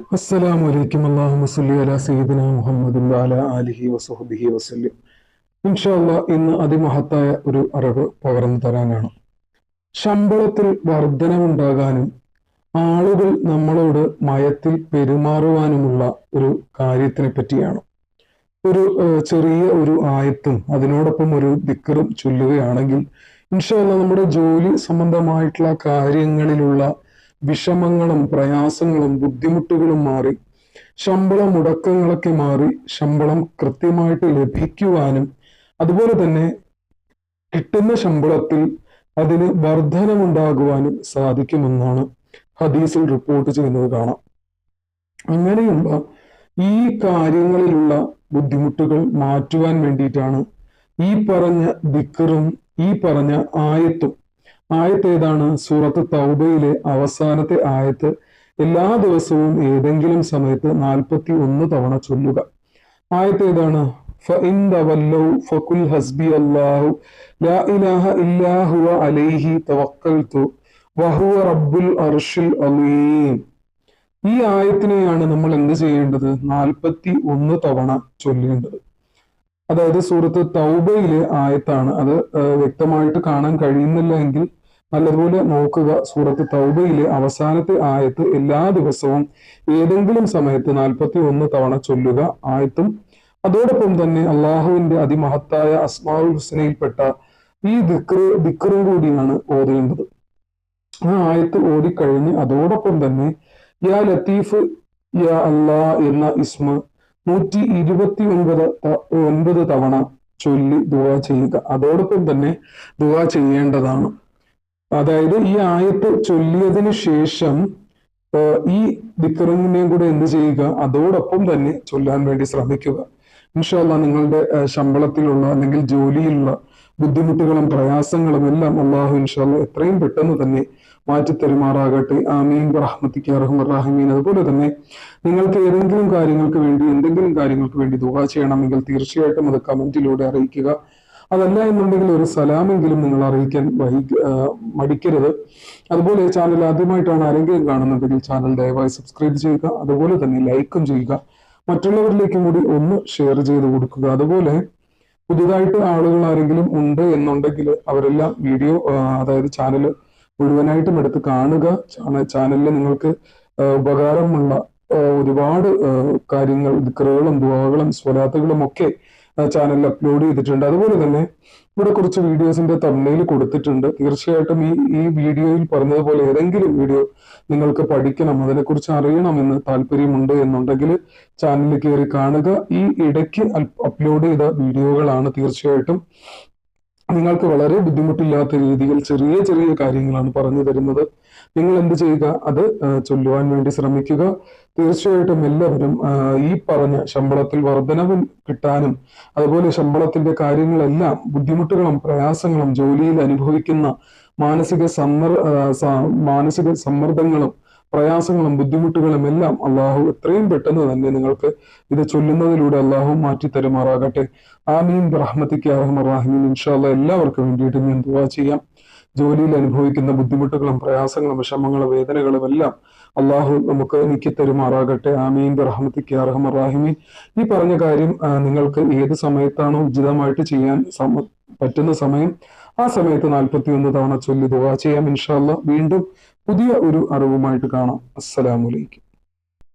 അസ്സലാമു അലൈക്കും. അള്ളാഹു സല്ലി അലാ സയ്യിദിന മുഹമ്മദ് അല ആലിഹി വസുഹബിഹി വസല്ലം. ഇൻഷാല്ല ഇന്ന് അതിമഹത്തായ ഒരു അറിവ് പകർന്നു തരാനാണ്. ശമ്പളത്തിൽ വർധനവുണ്ടാകാനും ആളുകൾ നമ്മളോട് മയത്തിൽ പെരുമാറുവാനുമുള്ള ഒരു കാര്യത്തിനെ പറ്റിയാണ്. ഒരു ചെറിയ ഒരു ആയത്തും അതിനോടൊപ്പം ഒരു ദിക്കറും ചൊല്ലുകയാണെങ്കിൽ ഇൻഷാല്ല നമ്മുടെ ജോലി സംബന്ധമായിട്ടുള്ള കാര്യങ്ങളിലുള്ള വിഷമങ്ങളും പ്രയാസങ്ങളും ബുദ്ധിമുട്ടുകളും മാറി ശമ്പള മുടക്കങ്ങളൊക്കെ മാറി ശമ്പളം കൃത്യമായിട്ട് ലഭിക്കുവാനും അതുപോലെ തന്നെ കിട്ടുന്ന ശമ്പളത്തിൽ അതിന് വർധനമുണ്ടാകുവാനും സാധിക്കുമെന്നാണ് ഹദീസിൽ റിപ്പോർട്ട് ചെയ്യുന്നത് കാണാം. അങ്ങനെയുള്ള ഈ കാര്യങ്ങളിലുള്ള ബുദ്ധിമുട്ടുകൾ മാറ്റുവാൻ വേണ്ടിയിട്ടാണ് ഈ പറഞ്ഞ ദിക്കറും ഈ പറഞ്ഞ ആയത്തും ആയത്ത് ഏതാണ് സൂറത്ത് തൗബയിലെ അവസാനത്തെ ആയത്ത്. എല്ലാ ദിവസവും ഏതെങ്കിലും സമയത്ത് നാൽപ്പത്തി ഒന്ന് തവണ ചൊല്ലുക. ആയത്ത് ഏതാണ് ഫകുൽ ലാ ഇലാഹ അലൈഹി റബ്ബുൽ ഈ ആയത്തിനെയാണ് നമ്മൾ എന്ത് ചെയ്യേണ്ടത്? നാൽപ്പത്തി ഒന്ന് തവണ ചൊല്ലേണ്ടത്. അതായത് സൂറത്ത് തൗബയിലെ ആയത്താണ്. അത് വ്യക്തമായിട്ട് കാണാൻ കഴിയുന്നില്ല എങ്കിൽ നല്ലതുപോലെ നോക്കുക. സൂറത്ത് തൗബയിലെ അവസാനത്തെ ആയത്ത് എല്ലാ ദിവസവും ഏതെങ്കിലും സമയത്ത് നാൽപ്പത്തി ഒന്ന് തവണ ചൊല്ലുക ആയത്തും. അതോടൊപ്പം തന്നെ അള്ളാഹുവിന്റെ അതിമഹത്തായ അസ്മാഉൽ ഹുസനയിൽപ്പെട്ട ഈ ദിക്റ് ദിക്റും കൂടിയാണ് ഓതേണ്ടത്. ആ ആയത്ത് ഓതിക്കഴിഞ്ഞ് അതോടൊപ്പം തന്നെ യാ ലത്തീഫ് യാ അല്ലാ എന്ന ഇസ്മ നൂറ്റി ഇരുപത്തി ഒൻപത് ഒൻപത് തവണ ചൊല്ലി ദുവാ ചെയ്യുക. അതോടൊപ്പം തന്നെ ദുവാ ചെയ്യേണ്ടതാണ്. അതായത് ഈ ആയത്ത് ചൊല്ലിയതിന് ശേഷം ഈ ദിക്കറിനെയും കൂടെ എന്ത് ചെയ്യുക? അതോടൊപ്പം തന്നെ ചൊല്ലാൻ വേണ്ടി ശ്രമിക്കുക. ഇൻഷാല്ല നിങ്ങളുടെ ശമ്പളത്തിലുള്ള അല്ലെങ്കിൽ ജോലിയിലുള്ള ബുദ്ധിമുട്ടുകളും പ്രയാസങ്ങളും എല്ലാം അള്ളാഹു ഇൻഷാല്ല എത്രയും പെട്ടെന്ന് തന്നെ മാറ്റി തരുമാറാകട്ടെ ആമീൻ. റഹ്മത്തിക്ക് റഹ്മറാഹിമീൻ അതുപോലെ തന്നെ നിങ്ങൾക്ക് ഏതെങ്കിലും കാര്യങ്ങൾക്ക് വേണ്ടി എന്തെങ്കിലും കാര്യങ്ങൾക്ക് വേണ്ടി ദുവാ ചെയ്യണമെങ്കിൽ തീർച്ചയായിട്ടും അത് കമന്റിലൂടെ അറിയിക്കുക. അതല്ല എന്നുണ്ടെങ്കിൽ ഒരു സലാമെങ്കിലും നിങ്ങൾ അറിയിക്കാൻ വൈ മടിക്കരുത്. അതുപോലെ ചാനൽ ആദ്യമായിട്ടാണ് ആരെങ്കിലും കാണുന്നുണ്ടെങ്കിൽ ചാനൽ ദയവായി സബ്സ്ക്രൈബ് ചെയ്യുക. അതുപോലെ തന്നെ ലൈക്കും ചെയ്യുക. മറ്റുള്ളവരിലേക്കും കൂടി ഒന്ന് ഷെയർ ചെയ്ത് കൊടുക്കുക. അതുപോലെ പുതുതായിട്ട് ആളുകൾ ആരെങ്കിലും ഉണ്ട് എന്നുണ്ടെങ്കിൽ അവരെല്ലാം വീഡിയോ അതായത് ചാനൽ മുഴുവനായിട്ടും എടുത്ത് കാണുക. ചാനലിൽ നിങ്ങൾക്ക് ഉപകാരമുള്ള ഒരുപാട് കാര്യങ്ങൾ ദിക്കറുകളും ദുവാകളും സ്വലാത്തുകളും ഒക്കെ ചാനലിൽ അപ്ലോഡ് ചെയ്തിട്ടുണ്ട്. അതുപോലെ തന്നെ ഇവിടെ കുറച്ച് വീഡിയോസിന്റെ തമ്മയിൽ കൊടുത്തിട്ടുണ്ട്. തീർച്ചയായിട്ടും ഈ ഈ വീഡിയോയിൽ പറഞ്ഞതുപോലെ ഏതെങ്കിലും വീഡിയോ നിങ്ങൾക്ക് പഠിക്കണം അതിനെക്കുറിച്ച് അറിയണമെന്ന് താല്പര്യമുണ്ട് എന്നുണ്ടെങ്കിൽ ചാനലിൽ കയറി കാണുക. ഈ ഇടയ്ക്ക് അപ്ലോഡ് ചെയ്ത വീഡിയോകളാണ് തീർച്ചയായിട്ടും നിങ്ങൾക്ക് വളരെ ബുദ്ധിമുട്ടില്ലാത്ത രീതിയിൽ ചെറിയ ചെറിയ കാര്യങ്ങളാണ് പറഞ്ഞു തരുന്നത്. നിങ്ങൾ എന്ത് ചെയ്യുക? അത് ചൊല്ലുവാൻ വേണ്ടി ശ്രമിക്കുക. തീർച്ചയായിട്ടും എല്ലാവരും ഈ പറഞ്ഞ ശമ്പളത്തിൽ വർധനവ് കിട്ടാനും അതുപോലെ ശമ്പളത്തിന്റെ കാര്യങ്ങളെല്ലാം ബുദ്ധിമുട്ടുകളും പ്രയാസങ്ങളും ജോലിയിൽ അനുഭവിക്കുന്ന മാനസിക സമ്മർ മാനസിക സമ്മർദ്ദങ്ങളും പ്രയാസങ്ങളും ബുദ്ധിമുട്ടുകളും എല്ലാം അള്ളാഹു എത്രയും പെട്ടെന്ന് തന്നെ നിങ്ങൾക്ക് ഇത് ചൊല്ലുന്നതിലൂടെ അള്ളാഹു മാറ്റി തരുമാറാകട്ടെ. ആമീൻ. റഹ്മത്തിക്ക് അറഹമറാഹിമീൻ ഇൻഷാല്ല എല്ലാവർക്കും വേണ്ടിയിട്ട് ഞാൻ ദുവാ ചെയ്യാം. ജോലിയിൽ അനുഭവിക്കുന്ന ബുദ്ധിമുട്ടുകളും പ്രയാസങ്ങളും വിഷമങ്ങളും വേദനകളും എല്ലാം അള്ളാഹു നമുക്ക് നീക്കി തരുമാറാകട്ടെ. ആമീൻ. റഹ്മത്തിക്ക് അറഹമറാഹിമീൻ ഈ പറഞ്ഞ കാര്യം നിങ്ങൾക്ക് ഏത് സമയത്താണോ ഉചിതമായിട്ട് ചെയ്യാൻ പറ്റുന്ന സമയം ആ സമയത്ത് നാൽപ്പത്തി ഒന്ന് തവണ ചൊല്ലി ദുവാ ചെയ്യാം ഇൻഷാല്ല വീണ്ടും പുതിയ ഒരു അറിവുമായിട്ട് കാണാം. അസ്സലാമലൈക്കും